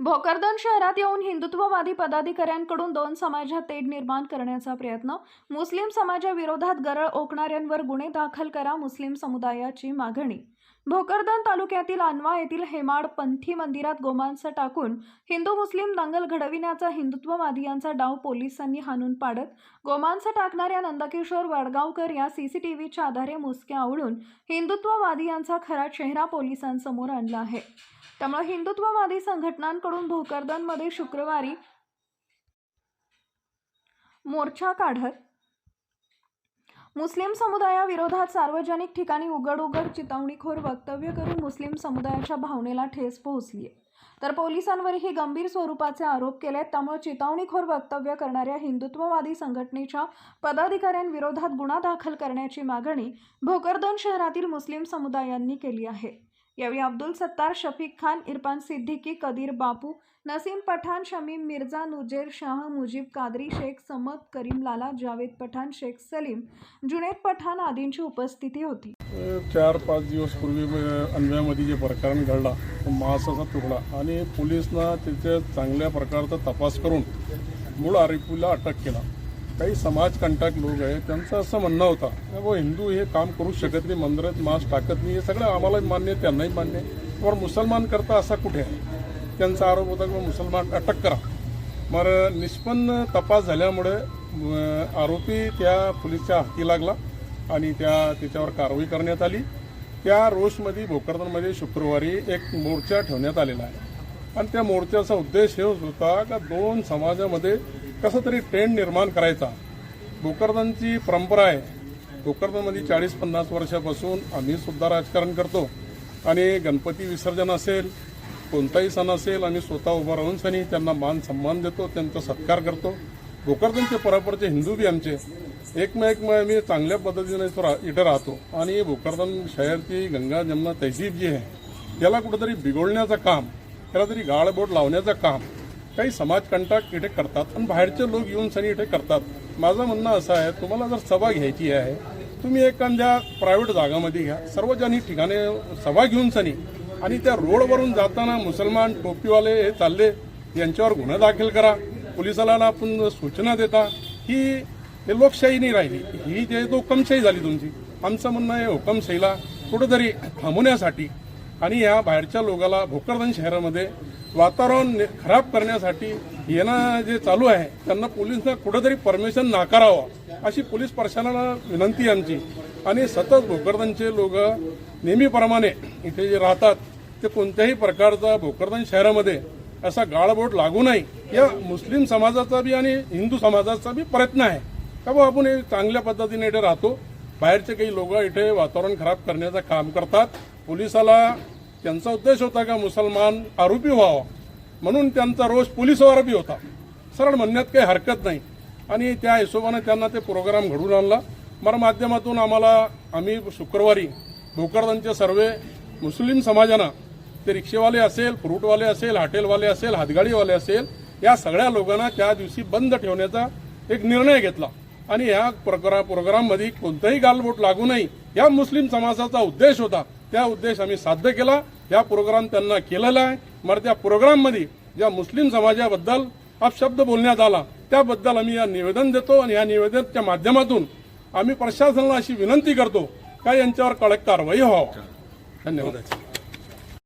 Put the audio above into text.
भोकरदन शहरात येऊन हिंदुत्ववादी पदाधिकाऱ्यांकडून दोन समाजात तेढ निर्माण करण्याचा प्रयत्न. मुस्लिम समाजाविरोधात गरळ ओकणाऱ्यांवर गुन्हे दाखल करा मुस्लिम समुदायाची मागणी भोकरदन तालुक्यातील अनवा येथील हेमाड पंथी मंदिरात गोमांस टाकून हिंदू मुस्लिम दंगल घडविण्याचा हिंदुत्ववादियांचा डाव पोलिसांनी हाणून पाडत गोमांस टाकणाऱ्या नंदकिशोर वडगावकर या सीसीटीव्हीच्या आधारे मुसक्या आवळून हिंदुत्ववादियांचा खरा चेहरा पोलिसांसमोर आणला आहे. त्यामुळे हिंदुत्ववादी संघटनांकडून भोकरदनमध्ये शुक्रवारी मोर्चा काढत मुस्लिम समुदायाविरोधात सार्वजनिक ठिकाणी उघड उघड चितवणीखोर वक्तव्य करून मुस्लिम समुदायाच्या भावनेला ठेस पोहोचली आहे तर पोलिसांवरही गंभीर स्वरूपाचे आरोप केले आहेत त्यामुळे चितवणीखोर वक्तव्य करणाऱ्या हिंदुत्ववादी संघटनेच्या पदाधिकाऱ्यांविरोधात गुन्हा दाखल करण्याची मागणी भोकरदन शहरातील मुस्लिम समुदायांनी केली आहे. यावेळी अब्दुल सत्तार शफीक खान इरफान सिद्दीकी कदीर बापू नसीम पठाण शमीम मिर्झा नुजेर शाह मुजीब कादरी शेख समद करीम लाला जावेद पठाण शेख सलीम जुनेद पठाण आदींची उपस्थिती होती. चार पाच दिवस पूर्वी अन्वयामध्ये जे प्रकरण घडला तो महासाचा तुकडा आणि पोलिसनं त्याचे चांगल्या प्रकारचा तपास करून मूळ आरोपीला अटक केला. काही समाजकंटक लोक आहेत त्यांचं असं म्हणणं होतं व हिंदू हे काम करू शकत नाही मंदिरात मास टाकत नाही हे सगळं आम्हालाही मान्य आहे, त्यांनाही मान्य आहे. पण मुसलमान करता असा कुठे आहे? त्यांचा आरोप होता की मुसलमान अटक करा. मग निष्पन्न तपास झाल्यामुळे आरोपी त्या पोलिसच्या हाती लागला आणि त्या त्याच्यावर कारवाई करण्यात आली. त्या रोषमध्ये भोकरदनमध्ये शुक्रवारी एक मोर्चा ठेवण्यात आलेला आहे. आणि त्या मोर्चाचा उद्देश हे होता का दोन समाजामध्ये कसं तरी ट्रेंड निर्माण करायचा. भोकरदनची परंपरा आहे. भोकरदनमध्ये चाळीस पन्नास वर्षापासून आम्ही सुद्धा राजकारण करतो. आणि गणपती विसर्जन असेल कोणताही सण असेल आम्ही स्वतः उभं राहून सणी त्यांना मान सन्मान देतो त्यांचा सत्कार करतो. भोकरदनचे परंपरेचे हिंदू बी आमचे. एकमेक मी चांगल्या पद्धतीने इथं रा- इथं राहतो. आणि भोकरदन शहरची गंगा जमुना तहसीब जी आहे त्याला कुठंतरी बिघडण्याचं काम त्याला तरी गाळबोट लावण्याचं काम काही समाजकंटक इथे करतात आणि बाहेरचे लोक येऊन सनी इथे करतात. माझं म्हणणं असं आहे तुम्हाला जर सभा घ्यायची आहे तुम्ही एखाद्या प्रायव्हेट जागामध्ये घ्या. सार्वजनिक ठिकाणी सभा घेऊन सनी आणि त्या रोडवरून जाताना मुसलमान टोपीवाले हे चालले यांच्यावर गुन्हा दाखल करा. पोलिसाला आपण सूचना देता. ही हे लोकशाही नाही राहिली. ही जे हुकमशाही झाली तुमची. आमचं म्हणणं आहे हुकमशाहीला कुठंतरी थांबवण्यासाठी आणि या बाहेरच्या लोकाला भोकरदन शहरामध्ये वातावरण खराब करण्यासाठी येणं जे चालू आहे त्यांना पोलिसनं कुठंतरी परमिशन नाकारावं अशी पोलीस प्रशासनाला विनंती आमची. आणि सतत भोकरदनचे लोक नेहमीप्रमाणे इथे जे राहतात ते कोणत्याही प्रकारचा भोकरदन शहरामध्ये असा गाळबोट लागू नाही या मुस्लिम समाजाचा बी आणि हिंदू समाजाचा बी प्रयत्न आहे. का बुवा आपण हे चांगल्या पद्धतीने इथे राहतो? बाहेरचे काही लोक इथे वातावरण खराब करण्याचं काम करतात. पोलिसाला त्यांचा उद्देश होता का मुसलमान आरोपी व्हावा? म्हणून त्यांचा रोष पोलिसावर बी होता. सरळ म्हणण्यात काही हरकत नाही. आणि त्या हिशोबाने त्यांना ते प्रोग्राम घडून आणला. मग माध्यमातून आम्हाला आम्ही शुक्रवारी भोकरदांचे सर्व मुस्लिम समाजानं ते रिक्षेवाले असेल फ्रूटवाले असेल हॉटेलवाले असेल हातगाडीवाले असेल या सगळ्या लोकांना त्या दिवशी बंद ठेवण्याचा एक निर्णय घेतला. आणि या प्रोग्रा प्रोग्राममध्ये कोणताही गालबोट लागू नये या मुस्लिम समाजाचा उद्देश होता. त्या उद्देश आम्ही साध्य केला. या प्रोग्राम त्यांना केलेला आहे मग त्या प्रोग्राममध्ये ज्या मुस्लिम समाजाबद्दल अपशब्द बोलण्यात आला त्याबद्दल आम्ही या निवेदन देतो आणि या निवेदनाच्या माध्यमातून आम्ही प्रशासनाला अशी विनंती करतो का यांच्यावर कडक कारवाई व्हावं. धन्यवाद.